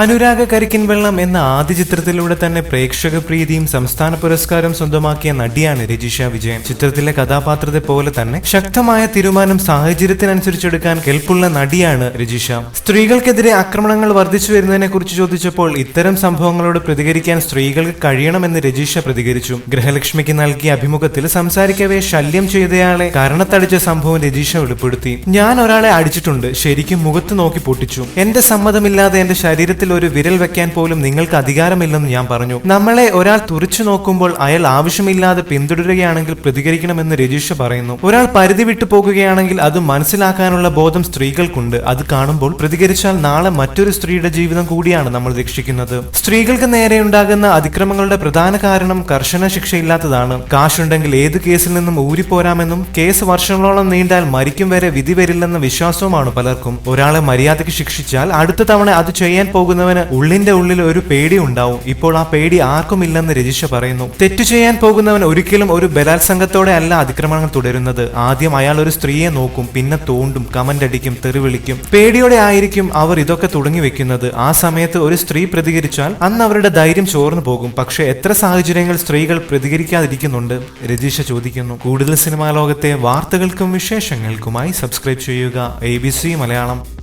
അനുരാഗ കരിക്കിൻ വെള്ളം എന്ന ആദ്യ ചിത്രത്തിലൂടെ തന്നെ പ്രേക്ഷക പ്രീതിയും സംസ്ഥാന പുരസ്കാരം സ്വന്തമാക്കിയ നടിയാണ് രജിഷ വിജയൻ. ചിത്രത്തിലെ കഥാപാത്രത്തെ പോലെ തന്നെ ശക്തമായ തീരുമാനം സാഹചര്യത്തിനനുസരിച്ചെടുക്കാൻ കെൽപ്പുള്ള നടിയാണ് രജിഷ. സ്ത്രീകൾക്കെതിരെ ആക്രമണങ്ങൾ വർദ്ധിച്ചു വരുന്നതിനെ കുറിച്ച് ചോദിച്ചപ്പോൾ ഇത്തരം സംഭവങ്ങളോട് പ്രതികരിക്കാൻ സ്ത്രീകൾക്ക് കഴിയണമെന്ന് രജിഷ പ്രതികരിച്ചു. ഗൃഹലക്ഷ്മിക്ക് നൽകിയ അഭിമുഖത്തിൽ സംസാരിക്കവേ ശല്യം ചെയ്തയാളെ കരണത്തടിച്ച സംഭവം രജിഷ വെളിപ്പെടുത്തി. ഞാൻ ഒരാളെ അടിച്ചിട്ടുണ്ട്. ശരിക്കും മുഖത്ത് നോക്കി പൊട്ടിച്ചു. എന്റെ സമ്മതമില്ലാതെ എന്റെ ശരീരത്തിൽ ഒരു വിരൽ വെക്കാൻ പോലും നിങ്ങൾക്ക് അധികാരമില്ലെന്ന് ഞാൻ പറഞ്ഞു. നമ്മളെ ഒരാൾ തുറച്ചു നോക്കുമ്പോൾ അയാൾ ആവശ്യമില്ലാതെ പിന്തുടരുകയാണെങ്കിൽ പ്രതികരിക്കണമെന്ന് രജിഷ പറയുന്നു. ഒരാൾ പരിധി വിട്ടു പോകുകയാണെങ്കിൽ അത് മനസ്സിലാക്കാനുള്ള ബോധം സ്ത്രീകൾക്കുണ്ട്. അത് കാണുമ്പോൾ പ്രതികരിച്ചാൽ നാളെ മറ്റൊരു സ്ത്രീയുടെ ജീവിതം കൂടിയാണ് നമ്മൾ രക്ഷിക്കുന്നത്. സ്ത്രീകൾക്ക് നേരെ ഉണ്ടാകുന്ന അതിക്രമങ്ങളുടെ പ്രധാന കാരണം കർശന ശിക്ഷയില്ലാത്തതാണ്. കാശുണ്ടെങ്കിൽ ഏത് കേസിൽ നിന്നും ഊരിപ്പോരാമെന്നും കേസ് വർഷങ്ങളോളം നീണ്ടാൽ മരിക്കും വരെ വിധി വരില്ലെന്ന വിശ്വാസവുമാണ് പലർക്കും. ഒരാളെ മര്യാദയ്ക്ക് ശിക്ഷിച്ചാൽ അടുത്ത തവണ അത് ചെയ്യാൻ പോകുന്നവന് ഉള്ളിന്റെ ഉള്ളിൽ ഒരു പേടി ഉണ്ടാവും. ഇപ്പോൾ ആ പേടി ആർക്കും ഇല്ലെന്ന് രജിഷ പറയുന്നു. തെറ്റു ചെയ്യാൻ പോകുന്നവൻ ഒരിക്കലും ഒരു ബലാത്സംഗത്തോടെ അല്ല അതിക്രമങ്ങൾ തുടരുന്നത്. ആദ്യം അയാൾ ഒരു സ്ത്രീയെ നോക്കും പിന്നെ തോണ്ടും കമന്റ് അടിക്കും തെറിവിളിക്കും. പേടിയോടെ ആയിരിക്കും അവർ ഇതൊക്കെ തുടങ്ങി വെക്കുന്നത്. ആ സമയത്ത് ഒരു സ്ത്രീ പ്രതികരിച്ചാൽ അന്ന് അവരുടെ ധൈര്യം ചോർന്നു പോകും. പക്ഷെ എത്ര സാഹചര്യങ്ങൾ സ്ത്രീകൾ പ്രതികരിക്കാതിരിക്കുന്നുണ്ട്? രജിഷ ചോദിക്കുന്നു. കൂടുതൽ സിനിമാ ലോകത്തെ വാർത്തകൾക്കും വിശേഷങ്ങൾക്കുമായി സബ്സ്ക്രൈബ് ചെയ്യുക. A B C Malayalam.